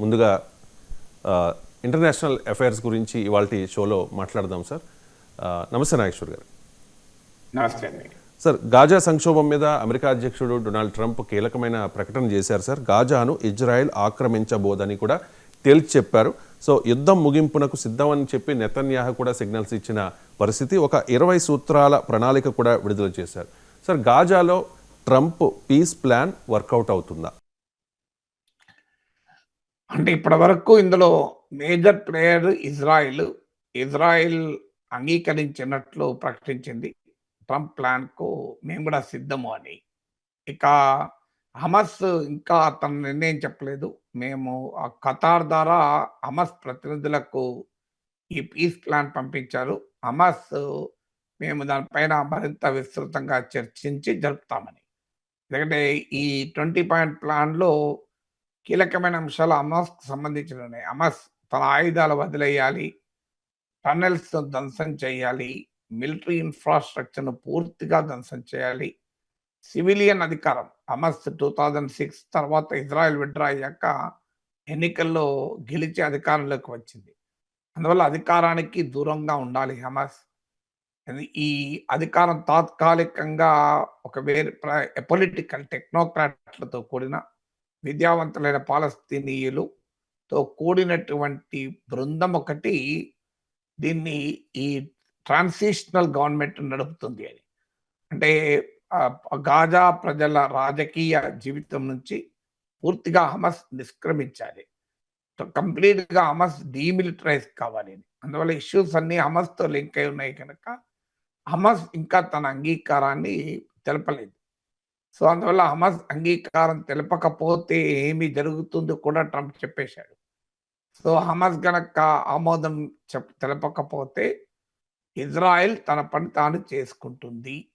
ముందుగా international affairs గురించి ఇవాళ షోలో మాట్లాడదాం సార్. నమస్తే నాగేశ్వర్ గారు. నమస్తే అండి. సార్ గాజా సంక్షోభం మీద అమెరికా అధ్యక్షుడు డొనాల్డ్ ట్రంప్ కీలకమైన ప్రకటన చేశారు సార్. గాజాను ఇజ్రాయెల్ ఆక్రమించబోదని కూడా తేల్చి చెప్పారు సో యుద్ధం ముగింపునకు సిద్ధమని చెప్పి నెతన్యాహ కూడా సిగ్నల్స్ ఇచ్చిన పరిస్థితి ఒక ఇరవై సూత్రాల ప్రణాళిక కూడా విడుదల చేశారు. Sir గాజాలో Trump peace plan work out అవుతుందా? అంటే ఇప్పటి వరకు ఇందులో మేజర్ ప్లేయర్ ఇజ్రాయిల్ ఇజ్రాయిల్ అంగీకరించినట్లు ప్రకటించింది. ట్రంప్ ప్లాన్కు మేము కూడా సిద్ధము అని. ఇక హమస్ ఇంకా తన నిర్ణయం చెప్పలేదు. మేము ఆ ఖతార్ ద్వారా హమస్ ప్రతినిధులకు ఈ పీస్ ప్లాన్ పంపించారు. హమస్ మేము దానిపైన మరింత విస్తృతంగా చర్చించి జరుపుతామని. ఎందుకంటే ఈ ట్వంటీ పాయింట్ ప్లాన్లో కీలకమైన అంశాలు అమస్కు సంబంధించినవి అమాస్ తన ఆయుధాలు వదిలేయాలి టన్నెల్స్ను ధ్వంసం చేయాలి మిలిటరీ ఇన్ఫ్రాస్ట్రక్చర్ను పూర్తిగా ధ్వంసం చేయాలి. సివిలియన్ అధికారం అమస్ టూ థౌజండ్ సిక్స్ తర్వాత ఇజ్రాయెల్ విడ్రా అయ్యాక ఎన్నికల్లో గెలిచి అధికారంలోకి వచ్చింది. అందువల్ల అధికారానికి దూరంగా ఉండాలి హమస్ ఈ అధికారం తాత్కాలికంగా ఒక వేరే పొలిటికల్ టెక్నోక్రాట్లతో కూడిన విద్యావంతులైన పాలస్తీనీయులుతో కూడినటువంటి బృందం ఒకటి దీన్ని ఈ ట్రాన్సిషనల్ గవర్నమెంట్ నడుపుతుంది అని. అంటే గాజా ప్రజల రాజకీయ జీవితం నుంచి పూర్తిగా హమస్ నిష్క్రమించాలి. కంప్లీట్గా హమస్ డీమిలిటరైజ్ కావాలి అని. అందువల్ల ఇష్యూస్ అన్ని హమస్తో లింక్ అయి ఉన్నాయి కనుక హమస్ ఇంకా తన అంగీకారాన్ని తెలపలేదు. సో అందువల్ల హమస్ అంగీకారం తెలపకపోతే ఏమి జరుగుతుందో కూడా ట్రంప్ చెప్పేశాడు. సో హమస్ గనక ఆమోదం చెప్ తెలపకపోతే ఇజ్రాయెల్ తన పని తాను చేసుకుంటుంది.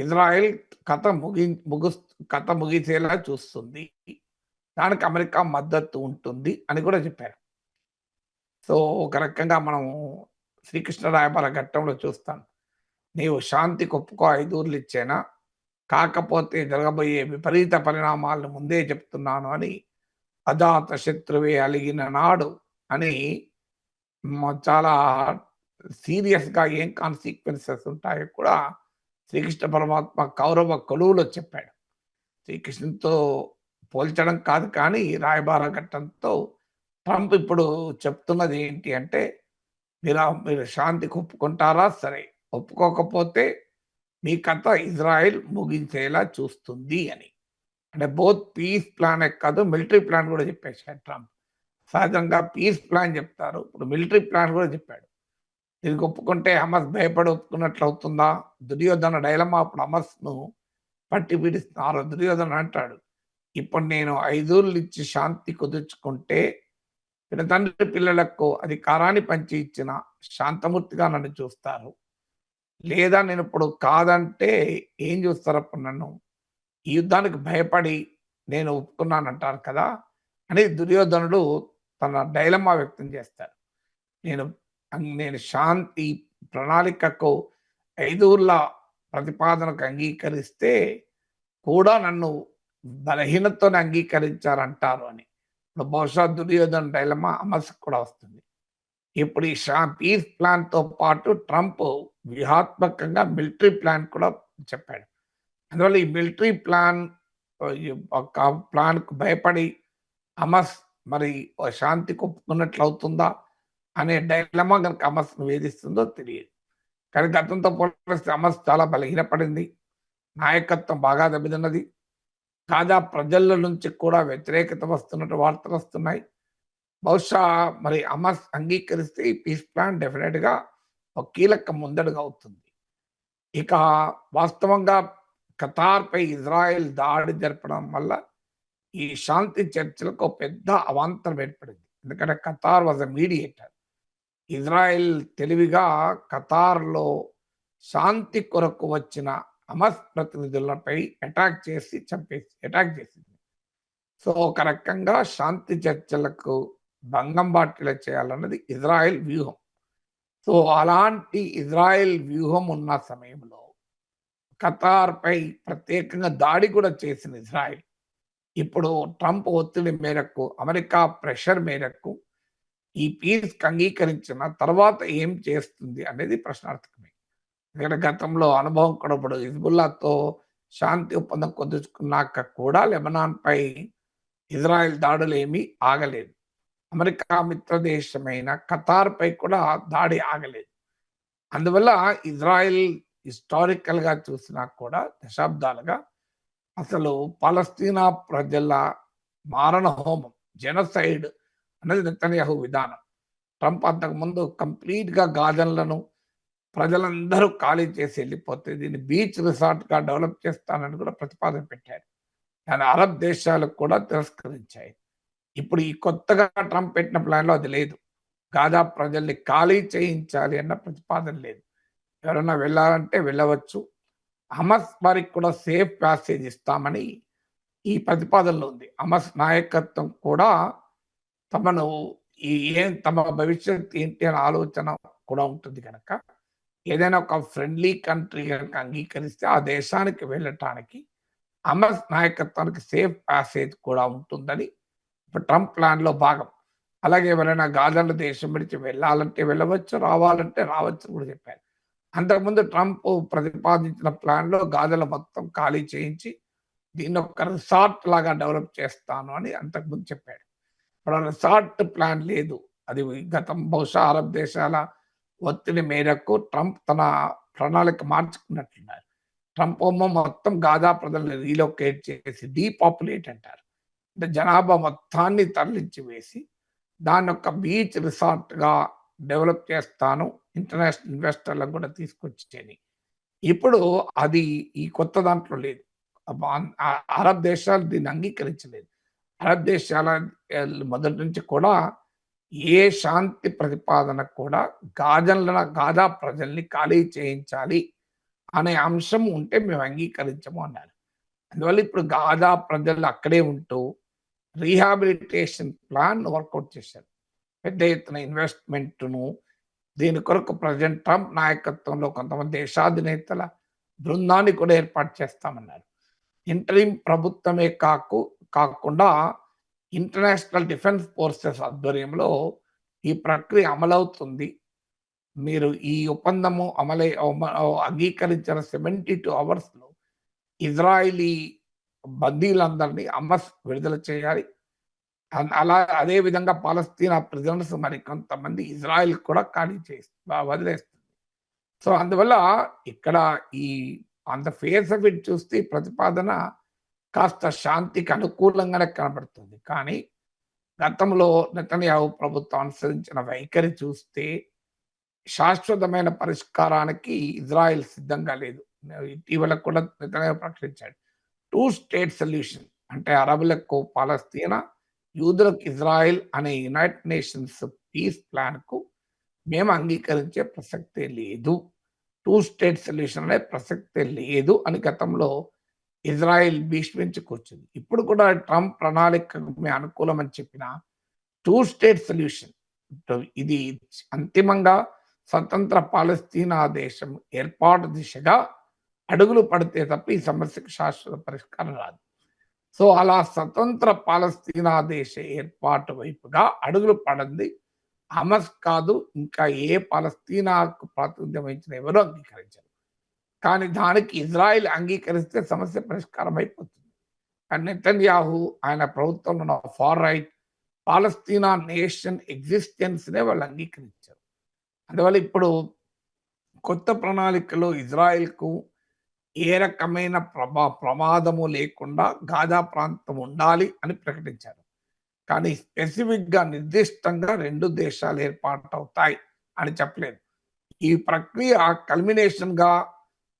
ఇజ్రాయెల్ కథ ముగి ముగు కథ ముగిసేలా చూస్తుంది. దానికి అమెరికా మద్దతు ఉంటుంది అని కూడా చెప్పారు. సో ఒక రకంగా మనం శ్రీకృష్ణ రాయబార ఘట్టంలో చూస్తాం. నీవు శాంతికి ఒప్పుకో ఐదూర్లు ఇచ్చేనా? కాకపోతే జరగబోయే విపరీత పరిణామాలను ముందే చెప్తున్నాను అని అజాత శత్రువే అలిగిన నాడు అని చాలా సీరియస్గా ఏం కాన్సిక్వెన్సెస్ ఉంటాయో కూడా శ్రీకృష్ణ పరమాత్మ కౌరవ కొలువులో చెప్పాడు. శ్రీకృష్ణుతో పోల్చడం కాదు కానీ రాయబార ఘట్టంతో ట్రంప్ ఇప్పుడు చెప్తున్నది ఏంటి అంటే మీరు మీరు శాంతికి ఒప్పుకుంటారా? సరే. ఒప్పుకోకపోతే మీ కథ ఇజ్రాయెల్ ముగించేలా చూస్తుంది అని. అంటే బోత్ పీస్ ప్లాన్ కాదు మిలిటరీ ప్లాన్ కూడా చెప్పేశాడు ట్రంప్. సహజంగా పీస్ ప్లాన్ చెప్తారు. ఇప్పుడు మిలిటరీ ప్లాన్ కూడా చెప్పాడు. దీనికి ఒప్పుకుంటే హమస్ భయపడి ఒప్పుకున్నట్లు అవుతుందా? దుర్యోధన డైలమా? అప్పుడు హమస్ను పట్టి పీడిస్తున్నారు. దుర్యోధన అంటాడు ఇప్పుడు నేను ఐదూర్లు ఇచ్చి శాంతి కుదుర్చుకుంటే తన తండ్రి పిల్లలకు అధికారాన్ని పంచి ఇచ్చిన శాంతమూర్తిగా నన్ను చూస్తారు. లేదా నేను ఇప్పుడు కాదంటే ఏం చూస్తారు నన్ను? ఈ యుద్ధానికి భయపడి నేను ఒప్పుకున్నానంటారు కదా? అని దుర్యోధనుడు తన డైలమా వ్యక్తం చేస్తాడు. నేను నేను శాంతి ప్రణాళికకు ఐదూర్ల ప్రతిపాదనకు అంగీకరిస్తే కూడా నన్ను బలహీనతోనే అంగీకరించారంటారు అని. ఇప్పుడు బహుశా దుర్యోధన డైలమా అమస్ కూడా వస్తుంది. ఇప్పుడు ఈ షా పీస్ ప్లాన్తో పాటు ట్రంప్ వ్యూహాత్మకంగా మిలిటరీ ప్లాన్ కూడా చెప్పాడు. అందువల్ల ఈ మిలిటరీ ప్లాన్ ఒక ప్లాన్కు భయపడి అమస్ మరి శాంతి ఒప్పుకున్నట్లు అవుతుందా అనే డైలమా కనుక అమస్ వేధిస్తుందో తెలియదు. కానీ గతంతో పోలిస్తే అమస్ చాలా బలహీనపడింది. నాయకత్వం బాగా దెబ్బతిన్నది. కాదా ప్రజల నుంచి కూడా వ్యతిరేకత వస్తున్నట్టు వార్తలు వస్తున్నాయి. బహుశా మరి అమస్ అంగీకరిస్తే ఈ పీస్ ప్లాన్ డెఫినెట్గా ఒక కీలక ముందడుగా అవుతుంది. ఇక వాస్తవంగా ఖతార్పై ఇజ్రాయెల్ దాడి జరపడం వల్ల ఈ శాంతి చర్చలకు ఒక పెద్ద అవాంతరం ఏర్పడింది. ఎందుకంటే Qatar was a mediator. Israel తెలివిగా ఖతార్లో శాంతి కొరకు వచ్చిన హమస్ ప్రతినిధులపై అటాక్ చేసి చంపేసి అటాక్ చేసింది. సో ఒక రకంగా శాంతి చర్చలకు భంగం బాటిల చేయాలన్నది ఇజ్రాయెల్ వ్యూహం. సో అలాంటి ఇజ్రాయెల్ వ్యూహం ఉన్న సమయంలో ఖతార్పై ప్రత్యేకంగా దాడి కూడా చేసిన ఇజ్రాయెల్. ఇప్పుడు ట్రంప్ ఒత్తిడి మేరకు అమెరికా ప్రెషర్ మేరకు ఈ పీస్కి అంగీకరించిన తర్వాత ఏం చేస్తుంది అనేది ప్రశ్నార్థకమే. ఎందుకంటే గతంలో అనుభవం కూడా ఇప్పుడు హిజ్బుల్లాతో శాంతి ఒప్పందం కుదుర్చుకున్నాక కూడా లెబనాన్ పై ఇజ్రాయెల్ దాడులు ఏమీ ఆగలేదు. అమెరికా మిత్ర దేశమైన ఖతార్పై కూడా దాడి ఆగలేదు. అందువల్ల ఇజ్రాయెల్ హిస్టారికల్గా చూసినా కూడా దశాబ్దాలుగా అసలు పాలస్తీనా ప్రజల మారణ హోమం జెనసైడ్ అనేది నెతన్యాహు విధానం. ట్రంప్ అంతకుముందు కంప్లీట్గా గాజన్లను ప్రజలందరూ ఖాళీ చేసి వెళ్ళిపోతే దీన్ని బీచ్ రిసార్ట్గా డెవలప్ చేస్తానని కూడా ప్రతిపాదన పెట్టారు. దాని అరబ్ దేశాలకు కూడా తిరస్కరించాయి. ఇప్పుడు ఈ కొత్తగా ట్రంప్ పెట్టిన ప్లాన్లో అది లేదు. గాజా ప్రజల్ని ఖాళీ చేయించాలి అన్న ప్రతిపాదన లేదు. ఎవరన్నా వెళ్ళాలంటే వెళ్ళవచ్చు. హమస్ వారికి కూడా సేఫ్ ప్యాసేజ్ ఇస్తామని ఈ ప్రతిపాదనలో ఉంది. హమస్ నాయకత్వం కూడా తమను ఈ ఏం తమ భవిష్యత్ ఏంటి అనే ఆలోచన కూడా ఉంటుంది కనుక ఏదైనా ఒక ఫ్రెండ్లీ కంట్రీ కనుక అంగీకరిస్తే ఆ దేశానికి వెళ్ళటానికి అమర్ నాయకత్వానికి సేఫ్ ప్యాసేజ్ కూడా ఉంటుందని ట్రంప్ ప్లాన్లో భాగం. అలాగే ఎవరైనా గాజాల దేశం విడిచి వెళ్ళాలంటే వెళ్ళవచ్చు రావాలంటే రావచ్చు కూడా చెప్పారు. అంతకుముందు ట్రంప్ ప్రతిపాదించిన ప్లాన్లో గాజల మొత్తం ఖాళీ చేయించి దీన్ని ఒక రిసార్ట్ లాగా డెవలప్ చేస్తాను అని అంతకుముందు చెప్పాడు. ఇప్పుడు రిసార్ట్ ప్లాన్ లేదు. అది గతం బహుశా అరబ్ దేశాల ఒత్తిడి మేరకు ట్రంప్ తన ప్రణాళిక మార్చుకున్నట్లున్నారు ట్రంప్ మొత్తం గాజా ప్రజలను రీలొకేట్ చేసి డీపాపులేట్ అంటారు. అంటే జనాభా మొత్తాన్ని తరలించి వేసి దాని యొక్క బీచ్ రిసార్ట్గా డెవలప్ చేస్తాను. ఇంటర్నేషనల్ ఇన్వెస్టర్లకు కూడా తీసుకొచ్చేది ఇప్పుడు అది ఈ కొత్త దాంట్లో లేదు. అరబ్ దేశాలు దీన్ని అంగీకరించలేదు. అరబ్ దేశాల మొదటి నుంచి కూడా ఏ శాంతి ప్రతిపాదన కూడా గాజన్ల గాజా ప్రజల్ని ఖాళీ చేయించాలి అనే అంశం ఉంటే మేము అంగీకరించము అన్నారు. అందువల్ల ఇప్పుడు గాజా ప్రజలు అక్కడే ఉంటూ రీహాబిలిటేషన్ ప్లాన్ వర్కౌట్ చేశారు. పెద్ద ఎత్తున ఇన్వెస్ట్మెంట్ను దీని కొరకు ప్రజెంట్ ట్రంప్ నాయకత్వంలో కొంతమంది దేశాధినేతల బృందాన్ని కూడా ఏర్పాటు చేస్తామన్నారు. ఇంటరీం ప్రభుత్వమే కాకు కాకుండా ఇంటర్నేషనల్ డిఫెన్స్ ఫోర్సెస్ ఆధ్వర్యంలో ఈ ప్రక్రియ అమలవుతుంది. మీరు ఈ ఒప్పందము అమలై అంగీకరించిన సెవెంటీ టూ అవర్స్లో ఇజ్రాయిలీ బందీలందరినీ అమస్ విడుదల చేయాలి. అలా అదే విధంగా పాలస్తీనా ప్రిజనర్స్ మరి కొంతమంది ఇజ్రాయెల్ కూడా ఖాళీ చేస్తుంది వదిలేస్తుంది. సో అందువల్ల ఇక్కడ ఈ on the face of it చూస్తే ప్రతిపాదన కాస్త శాంతికి అనుకూలంగానే కనబడుతుంది. కానీ గతంలో నెతన్యాహు ప్రభుత్వం అనుసరించిన వైఖరి చూస్తే శాశ్వతమైన పరిష్కారానికి ఇజ్రాయెల్ సిద్ధంగా లేదు. ఇటీవల కూడా నెతన్యాహు ప్రకటించాడు. టూ స్టేట్ సొల్యూషన్ అంటే అరబులకు పాలస్తీనా యూదులకు ఇజ్రాయెల్ అనే యునైటెడ్ నేషన్స్ పీస్ ప్లాన్కు మేము అంగీకరించే ప్రసక్తే లేదు. టూ స్టేట్ సొల్యూషన్ అనే ప్రసక్తే లేదు అని గతంలో ఇజ్రాయెల్ భీష్మించి కూర్చుంది ఇప్పుడు కూడా ట్రంప్ ప్రణాళికకు మేము అనుకూలమని చెప్పిన టూ స్టేట్ సొల్యూషన్ ఇది అంతిమంగా స్వతంత్ర పాలస్తీనా దేశం ఏర్పాటు దిశగా అడుగులు పడితే తప్ప ఈ సమస్యకు శాశ్వత పరిష్కారం రాదు. సో అలా స్వతంత్ర పాలస్తీనా దేశ ఏర్పాటు వైపుగా అడుగులు పడింది హమస్ కాదు ఇంకా ఏ పాలస్తీనాకు ప్రాతినిధ్యం వహించిన ఎవరూ అంగీకరించారు. కానీ దానికి ఇజ్రాయిల్ అంగీకరిస్తే సమస్య పరిష్కారం అయిపోతుంది. కానీ నెతన్యాహు ఆయన ప్రభుత్వంలో ఉన్న ఫార్ రైట్ పాలస్తీనా నేషన్ ఎగ్జిస్టెన్స్నే వాళ్ళు అంగీకరించారు. అందువల్ల ఇప్పుడు కొత్త ప్రణాళికలో ఇజ్రాయెల్కు ఏ రకమైన ప్రభా ప్రమాదము లేకుండా గాజా ప్రాంతం ఉండాలి అని ప్రకటించారు. కానీ స్పెసిఫిక్గా నిర్దిష్టంగా రెండు దేశాలు ఏర్పాటవుతాయి అని చెప్పలేదు. ఈ ప్రక్రియ కల్మినేషన్గా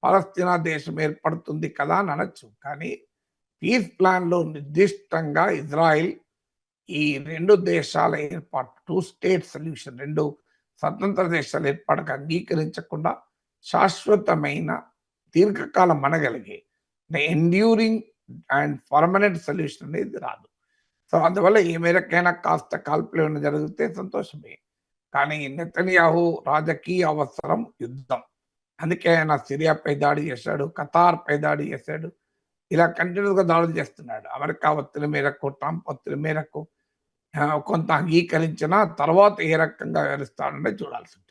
పలస్తీనా దేశం ఏర్పడుతుంది కదా అని అనొచ్చు. కానీ పీస్ ప్లాన్లో నిర్దిష్టంగా ఇజ్రాయిల్ ఈ రెండు దేశాల ఏర్పాటు టూ స్టేట్ సొల్యూషన్ రెండు స్వతంత్ర దేశాల ఏర్పాటుకు అంగీకరించకుండా శాశ్వతమైన దీర్ఘకాలం మనగలిగే ఎండ్యూరింగ్ అండ్ పర్మనెంట్ సొల్యూషన్ అనేది రాదు. సో అందువల్ల ఏ మేరకైనా కాస్త కాల్పులు జరిగితే సంతోషమే. కానీ నెతన్యాహు రాజకీయ అవసరం యుద్ధం. అందుకే ఆయన సిరియాపై దాడి చేశాడు కతార్పై దాడి చేశాడు. ఇలా కంటిన్యూస్గా దాడులు చేస్తున్నాడు. అమెరికా ఒత్తిడి మేరకు ట్రంప్ ఒత్తిడి మేరకు కొంత అంగీకరించిన తర్వాత ఏ రకంగా వ్యవహరిస్తాడనే చూడాల్సింది.